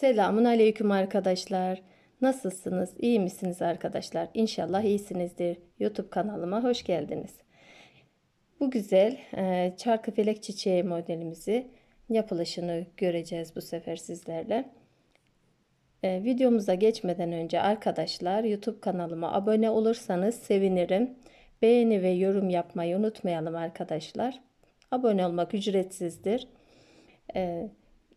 Selamun aleyküm arkadaşlar. Nasılsınız? İyi misiniz arkadaşlar? İnşallah iyisinizdir. YouTube kanalıma hoş geldiniz. Bu güzel e, çarkı felek çiçeği modelimizi yapılışını göreceğiz bu sefer sizlerle. E, videomuza geçmeden önce arkadaşlar YouTube kanalıma abone olursanız sevinirim. Beğeni ve yorum yapmayı unutmayalım arkadaşlar. Abone olmak ücretsizdir. E,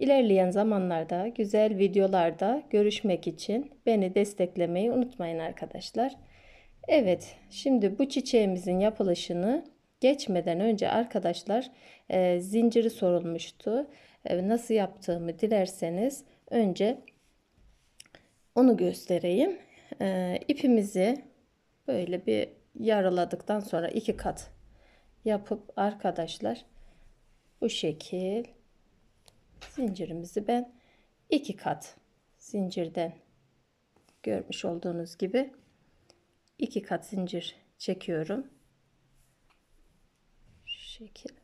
İlerleyen zamanlarda güzel videolarda görüşmek için beni desteklemeyi unutmayın arkadaşlar. Evet, şimdi bu çiçeğimizin yapılışını geçmeden önce arkadaşlar e, zinciri sorulmuştu. E, nasıl yaptığımı dilerseniz önce onu göstereyim. E, ipimizi böyle bir yaraladıktan sonra iki kat yapıp arkadaşlar bu şekil zincirimizi ben iki kat zincirden görmüş olduğunuz gibi iki kat zincir çekiyorum. Şu şekil.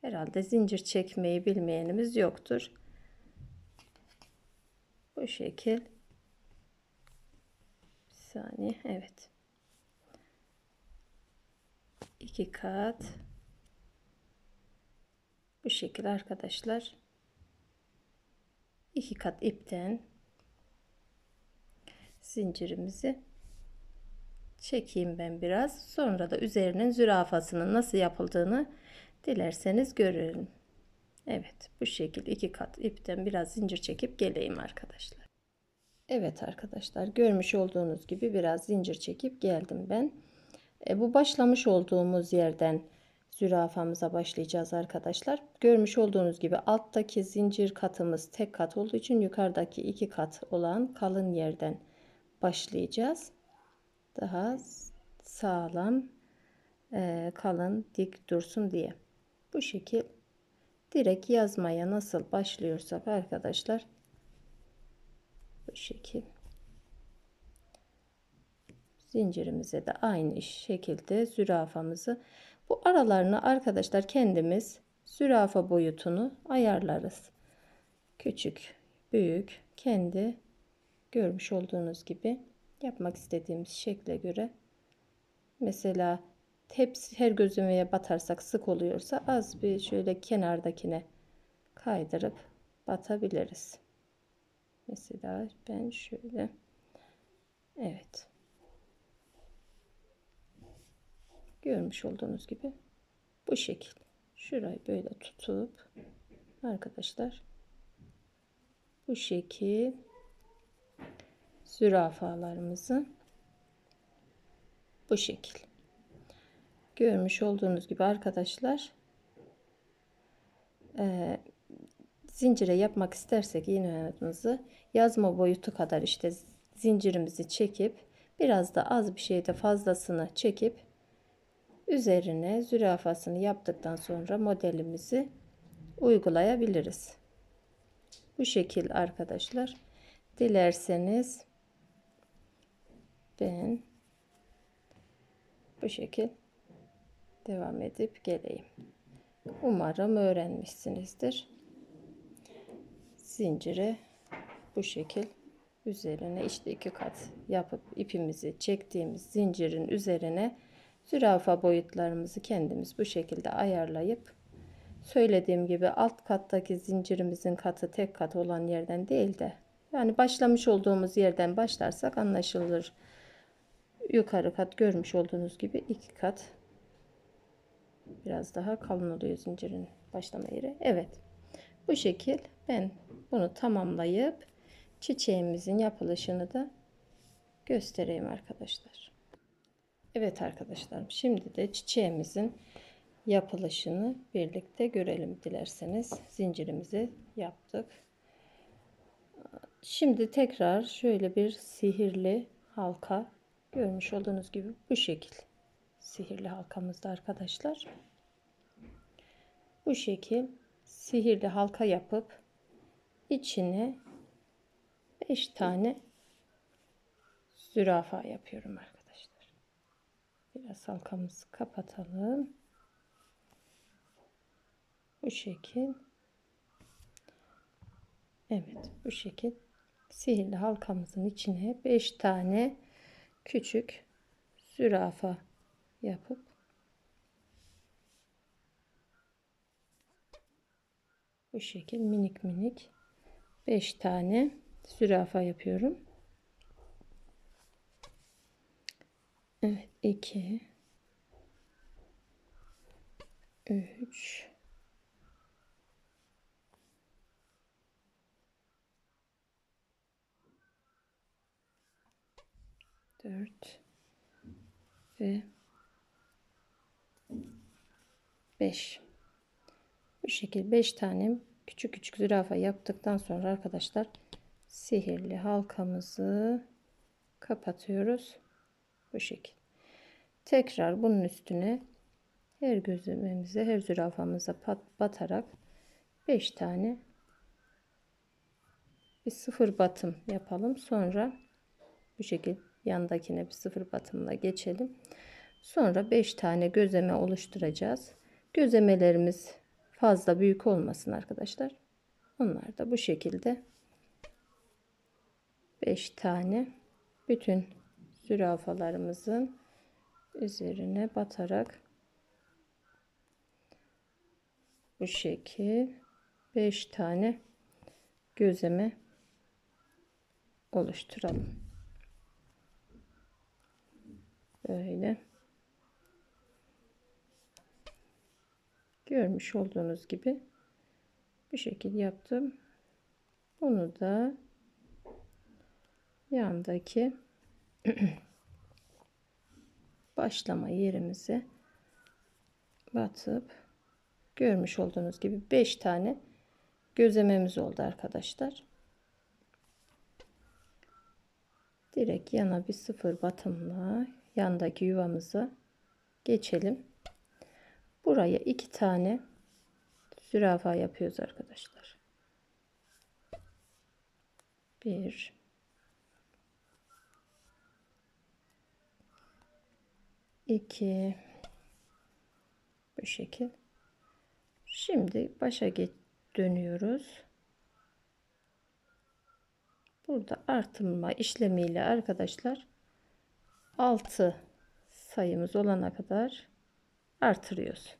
Herhalde zincir çekmeyi bilmeyenimiz yoktur. Bu şekil. Bir saniye. Evet. iki kat bu şekilde arkadaşlar. İki kat ipten zincirimizi çekeyim ben biraz. Sonra da üzerinin zürafasının nasıl yapıldığını dilerseniz görelim Evet bu şekilde iki kat ipten biraz zincir çekip geleyim arkadaşlar. Evet arkadaşlar görmüş olduğunuz gibi biraz zincir çekip geldim ben. E, bu başlamış olduğumuz yerden zürafamıza başlayacağız arkadaşlar. Görmüş olduğunuz gibi alttaki zincir katımız tek kat olduğu için yukarıdaki iki kat olan kalın yerden başlayacağız. Daha sağlam e, kalın dik dursun diye. Bu şekil direkt yazmaya nasıl başlıyorsak arkadaşlar bu şekil zincirimize de aynı şekilde zürafamızı bu aralarını arkadaşlar kendimiz zürafa boyutunu ayarlarız. Küçük, büyük, kendi görmüş olduğunuz gibi yapmak istediğimiz şekle göre mesela hepsi her gözümeye batarsak sık oluyorsa az bir şöyle kenardakine kaydırıp batabiliriz. Mesela ben şöyle evet görmüş olduğunuz gibi bu şekil. Şurayı böyle tutup arkadaşlar bu şekil zürafalarımızı bu şekil. Görmüş olduğunuz gibi arkadaşlar e, zincire yapmak istersek iğnelerimizi yazma boyutu kadar işte zincirimizi çekip biraz da az bir şeyde fazlasını çekip Üzerine zürafasını yaptıktan sonra modelimizi uygulayabiliriz. Bu şekil arkadaşlar. Dilerseniz ben bu şekil devam edip geleyim. Umarım öğrenmişsinizdir. Zincire bu şekil üzerine işte iki kat yapıp ipimizi çektiğimiz zincirin üzerine Zürafa boyutlarımızı kendimiz bu şekilde ayarlayıp söylediğim gibi alt kattaki zincirimizin katı tek kat olan yerden değil de yani başlamış olduğumuz yerden başlarsak anlaşılır. Yukarı kat görmüş olduğunuz gibi iki kat biraz daha kalın oluyor zincirin başlama yeri. Evet. Bu şekil ben bunu tamamlayıp çiçeğimizin yapılışını da göstereyim arkadaşlar. Evet arkadaşlar şimdi de çiçeğimizin yapılışını birlikte görelim dilerseniz. Zincirimizi yaptık. Şimdi tekrar şöyle bir sihirli halka görmüş olduğunuz gibi bu şekil. Sihirli halkamızda arkadaşlar. Bu şekil sihirli halka yapıp içine 5 tane zürafa yapıyorum arkadaşlar. Biraz halkamızı kapatalım. Bu şekil. Evet bu şekil sihirli halkamızın içine 5 tane küçük zürafa yapıp bu şekil minik minik 5 tane zürafa yapıyorum. Evet 2 3 4 ve 5 bu şekilde 5 tane küçük küçük zürafa yaptıktan sonra arkadaşlar sihirli halkamızı kapatıyoruz bu şekil tekrar bunun üstüne her gözlememize her zürafamıza pat, batarak 5 tane bir sıfır batım yapalım sonra bu şekil yandakine bir sıfır batımla geçelim. Sonra 5 tane gözleme oluşturacağız. Gözlemelerimiz fazla büyük olmasın arkadaşlar. Onlar da bu şekilde 5 tane bütün zürafalarımızın üzerine batarak bu şekil 5 tane gözleme oluşturalım. Böyle. Görmüş olduğunuz gibi bu şekil yaptım. Bunu da yandaki başlama yerimize batıp görmüş olduğunuz gibi 5 tane gözlememiz oldu arkadaşlar. Direkt yana bir sıfır batımla yandaki yuvamıza geçelim. Buraya iki tane zürafa yapıyoruz arkadaşlar. Bir iki bu şekil. Şimdi başa geç dönüyoruz. Burada artırma işlemiyle arkadaşlar 6 sayımız olana kadar artırıyoruz.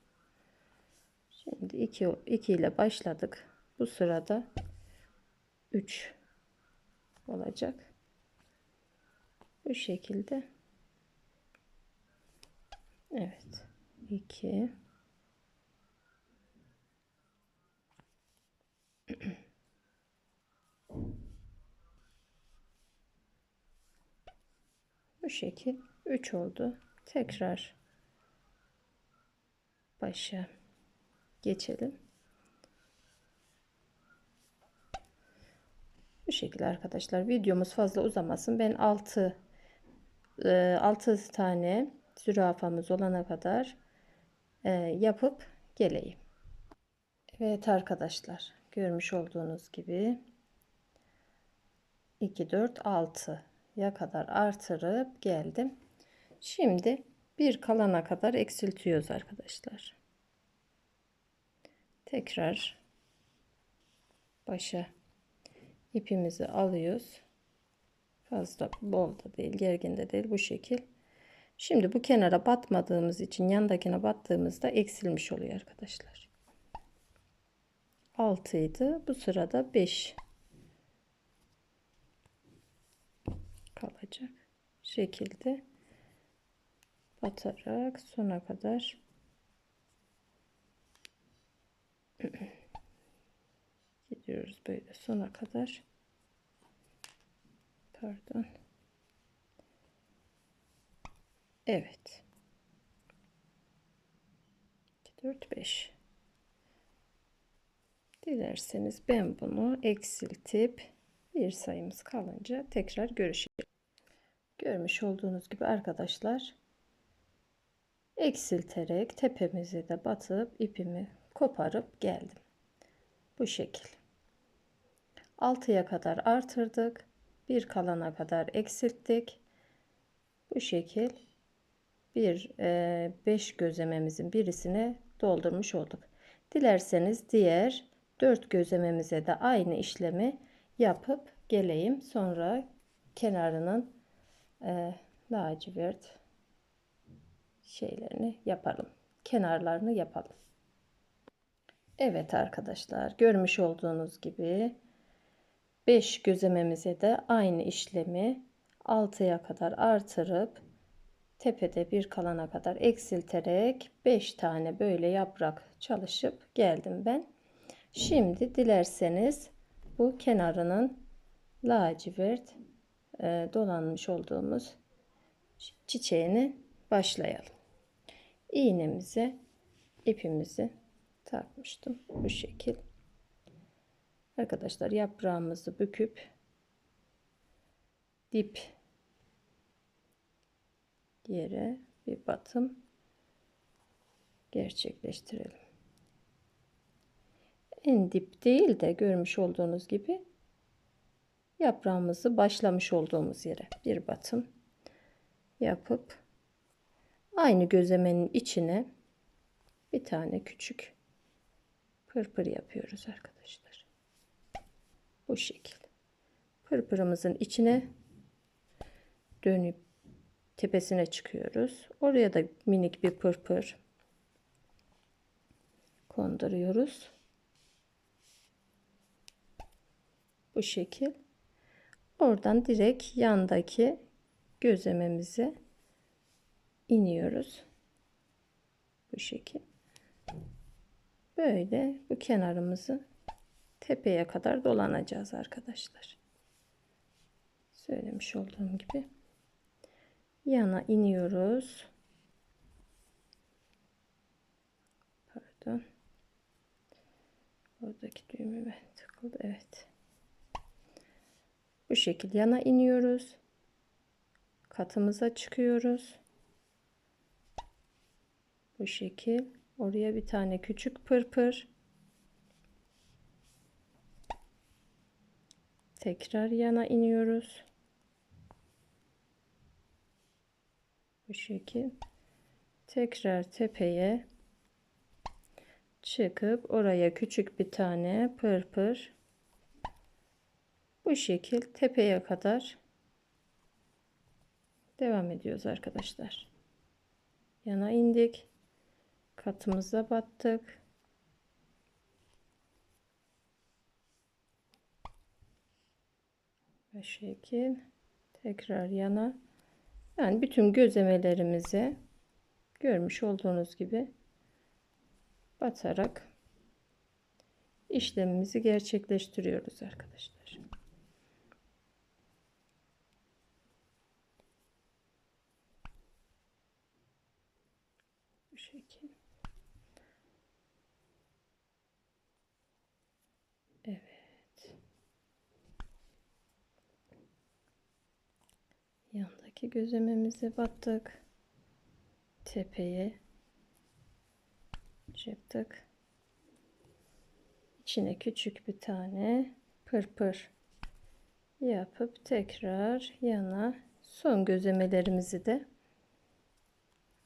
Şimdi 2, 2 ile başladık. Bu sırada 3 olacak. Bu şekilde. Evet. 2 Bu şekil 3 oldu. Tekrar başa geçelim. Bu şekilde arkadaşlar videomuz fazla uzamasın. Ben 6 6 e, tane zürafamız olana kadar e, yapıp geleyim. Evet arkadaşlar görmüş olduğunuz gibi 2 4 6 ya kadar artırıp geldim. Şimdi bir kalana kadar eksiltiyoruz arkadaşlar. Tekrar başa ipimizi alıyoruz. Fazla bol da değil, gergin de değil bu şekil. Şimdi bu kenara batmadığımız için yandakine battığımızda eksilmiş oluyor arkadaşlar. 6 idi. Bu sırada 5 kalacak şekilde batarak sona kadar gidiyoruz böyle sona kadar pardon evet 4 5 dilerseniz ben bunu eksiltip bir sayımız kalınca tekrar görüşelim Görmüş olduğunuz gibi arkadaşlar eksilterek tepemizi de batıp ipimi koparıp geldim. Bu şekil. 6'ya kadar artırdık. Bir kalana kadar eksilttik. Bu şekil bir 5 e, gözlememizin birisini doldurmuş olduk. Dilerseniz diğer dört gözlememize de aynı işlemi yapıp geleyim. Sonra kenarının e, lacivert şeylerini yapalım. Kenarlarını yapalım. Evet arkadaşlar görmüş olduğunuz gibi 5 gözlememize de aynı işlemi 6'ya kadar artırıp tepede bir kalana kadar eksilterek 5 tane böyle yaprak çalışıp geldim ben. Şimdi dilerseniz bu kenarının lacivert e, dolanmış olduğumuz çiçeğini başlayalım. İğnemize ipimizi takmıştım bu şekil. Arkadaşlar yaprağımızı büküp dip yere bir batım gerçekleştirelim. En dip değil de görmüş olduğunuz gibi yaprağımızı başlamış olduğumuz yere bir batım yapıp aynı gözlemenin içine bir tane küçük pırpır yapıyoruz arkadaşlar. Bu şekil. Pırpırımızın içine dönüp tepesine çıkıyoruz. Oraya da minik bir pırpır konduruyoruz. Bu şekil. Oradan direkt yandaki gözlememize iniyoruz. Bu şekil. Böyle bu kenarımızı tepeye kadar dolanacağız arkadaşlar. Söylemiş olduğum gibi yana iniyoruz. Pardon. Oradaki düğmeme takıldı. Evet. Bu şekilde yana iniyoruz. Katımıza çıkıyoruz. Bu şekil. Oraya bir tane küçük pırpır. Tekrar yana iniyoruz. Bu şekil. Tekrar tepeye çıkıp oraya küçük bir tane pırpır bu şekil tepeye kadar devam ediyoruz arkadaşlar. Yana indik. Katımıza battık. Bu şekil tekrar yana yani bütün gözlemelerimizi görmüş olduğunuz gibi batarak işlemimizi gerçekleştiriyoruz arkadaşlar. Bu şekil. Evet. Yandaki gözlememize battık. Tepeye çıktık. İçine küçük bir tane pırpır yapıp tekrar yana son gözlemelerimizi de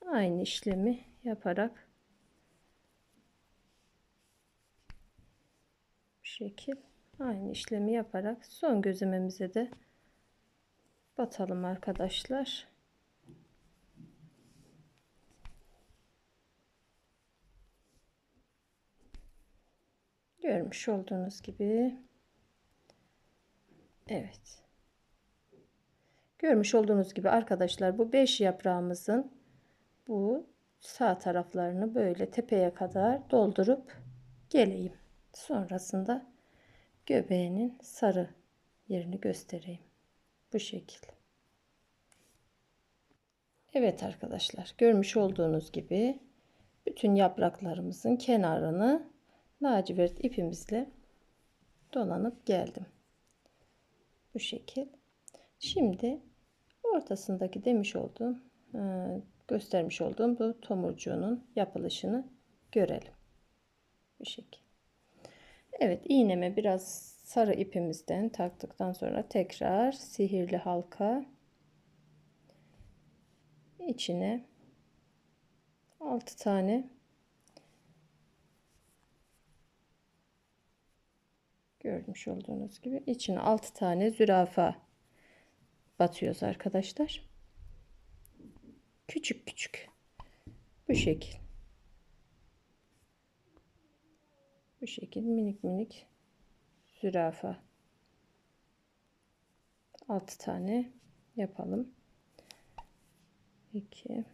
aynı işlemi yaparak bu şekil aynı işlemi yaparak son gözlememize de batalım arkadaşlar. Görmüş olduğunuz gibi. Evet. Görmüş olduğunuz gibi arkadaşlar bu 5 yaprağımızın bu sağ taraflarını böyle tepeye kadar doldurup geleyim. Sonrasında göbeğinin sarı yerini göstereyim. Bu şekil. Evet arkadaşlar görmüş olduğunuz gibi bütün yapraklarımızın kenarını lacivert ipimizle dolanıp geldim. Bu şekil. Şimdi ortasındaki demiş olduğum e, göstermiş olduğum bu tomurcuğunun yapılışını görelim. Bu şekil. Evet iğneme biraz sarı ipimizden taktıktan sonra tekrar sihirli halka içine 6 tane Görmüş olduğunuz gibi içine 6 tane zürafa batıyoruz arkadaşlar. Küçük küçük. Bu şekil. Bu şekil minik minik zürafa. 6 tane yapalım. 2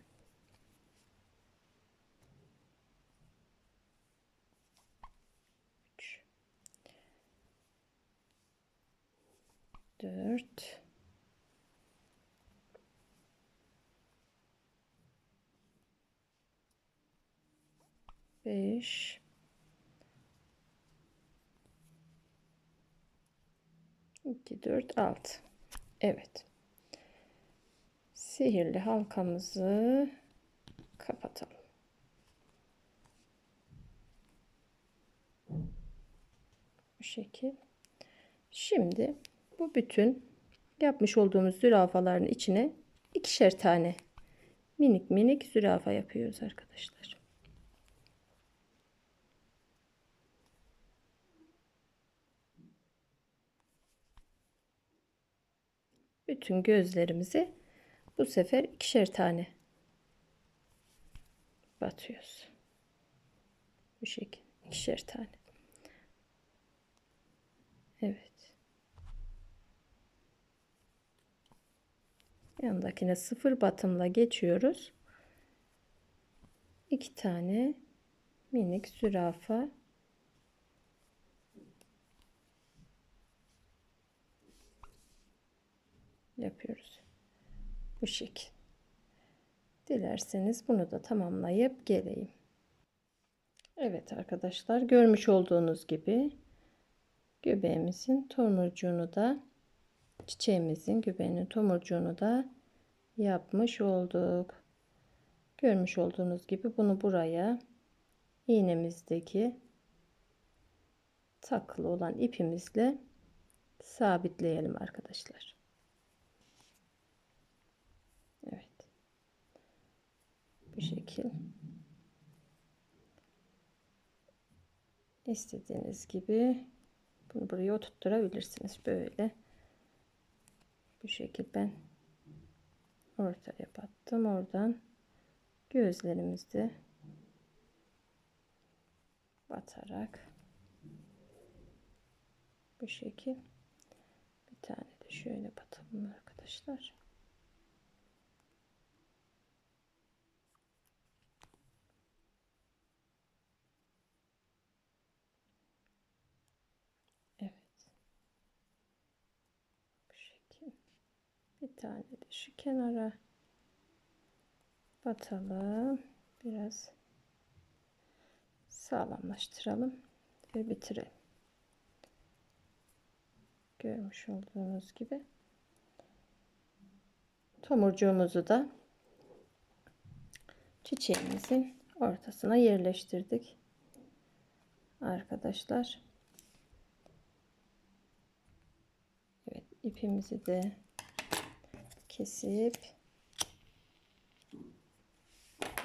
3 4 5 2 4 6 Evet. Sihirli halkamızı kapatalım. Bu şekil. Şimdi bu bütün yapmış olduğumuz zürafaların içine ikişer tane minik minik zürafa yapıyoruz arkadaşlar. Bütün gözlerimizi bu sefer ikişer tane batıyoruz. Bu şekilde ikişer tane. Evet. Yanındakine sıfır batımla geçiyoruz. İki tane minik zürafa yapıyoruz. Bu şekil. Dilerseniz bunu da tamamlayıp geleyim. Evet arkadaşlar görmüş olduğunuz gibi göbeğimizin tomurcuğunu da çiçeğimizin göbeğinin tomurcuğunu da yapmış olduk. Görmüş olduğunuz gibi bunu buraya iğnemizdeki takılı olan ipimizle sabitleyelim arkadaşlar. Evet. Bu şekil. İstediğiniz gibi bunu buraya oturtturabilirsiniz. Böyle. Bu şekil ben ortaya battım. Oradan gözlerimizi batarak bu şekil bir tane de şöyle batalım arkadaşlar. Bir tane de şu kenara batalım. Biraz sağlamlaştıralım ve bitirelim. Görmüş olduğunuz gibi tomurcuğumuzu da çiçeğimizin ortasına yerleştirdik. Arkadaşlar. Evet ipimizi de kesip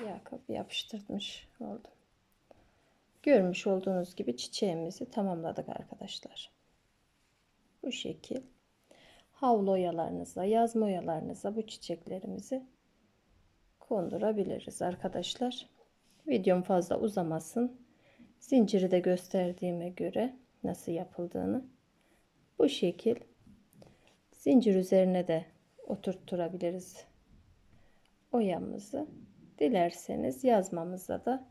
yakıp yapıştırmış oldum. Görmüş olduğunuz gibi çiçeğimizi tamamladık arkadaşlar. Bu şekil havlu oyalarınıza, yazma oyalarınıza bu çiçeklerimizi kondurabiliriz arkadaşlar. Videom fazla uzamasın. Zinciri de gösterdiğime göre nasıl yapıldığını bu şekil zincir üzerine de oturtturabiliriz oyamızı. Dilerseniz yazmamıza da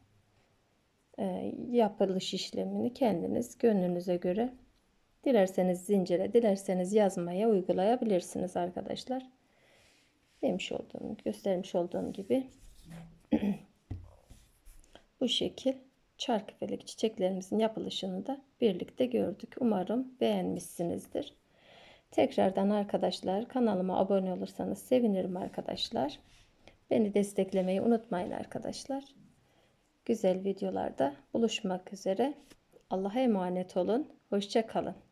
e, yapılış işlemini kendiniz gönlünüze göre dilerseniz zincire dilerseniz yazmaya uygulayabilirsiniz arkadaşlar. Demiş olduğum göstermiş olduğum gibi bu şekil çarkıfelik çiçeklerimizin yapılışını da birlikte gördük. Umarım beğenmişsinizdir. Tekrardan arkadaşlar kanalıma abone olursanız sevinirim arkadaşlar. Beni desteklemeyi unutmayın arkadaşlar. Güzel videolarda buluşmak üzere. Allah'a emanet olun. Hoşça kalın.